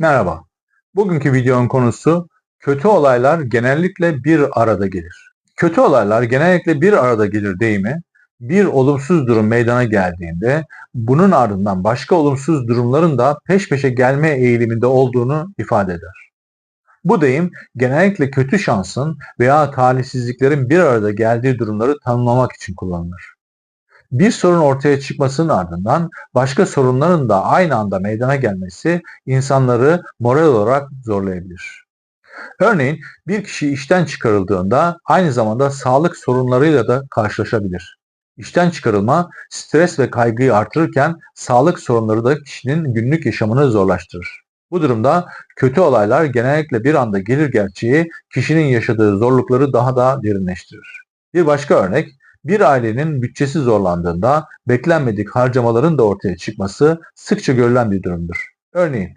Merhaba. Bugünkü videonun konusu kötü olaylar genellikle bir arada gelir. Kötü olaylar genellikle bir arada gelir deyimi bir olumsuz durum meydana geldiğinde bunun ardından başka olumsuz durumların da peş peşe gelme eğiliminde olduğunu ifade eder. Bu deyim genellikle kötü şansın veya talihsizliklerin bir arada geldiği durumları tanımlamak için kullanılır. Bir sorun ortaya çıkmasının ardından başka sorunların da aynı anda meydana gelmesi insanları moral olarak zorlayabilir. Örneğin bir kişi işten çıkarıldığında aynı zamanda sağlık sorunlarıyla da karşılaşabilir. İşten çıkarılma stres ve kaygıyı artırırken sağlık sorunları da kişinin günlük yaşamını zorlaştırır. Bu durumda kötü olaylar genellikle bir anda gelir gerçeği kişinin yaşadığı zorlukları daha da derinleştirir. Bir başka örnek bir ailenin bütçesi zorlandığında beklenmedik harcamaların da ortaya çıkması sıkça görülen bir durumdur. Örneğin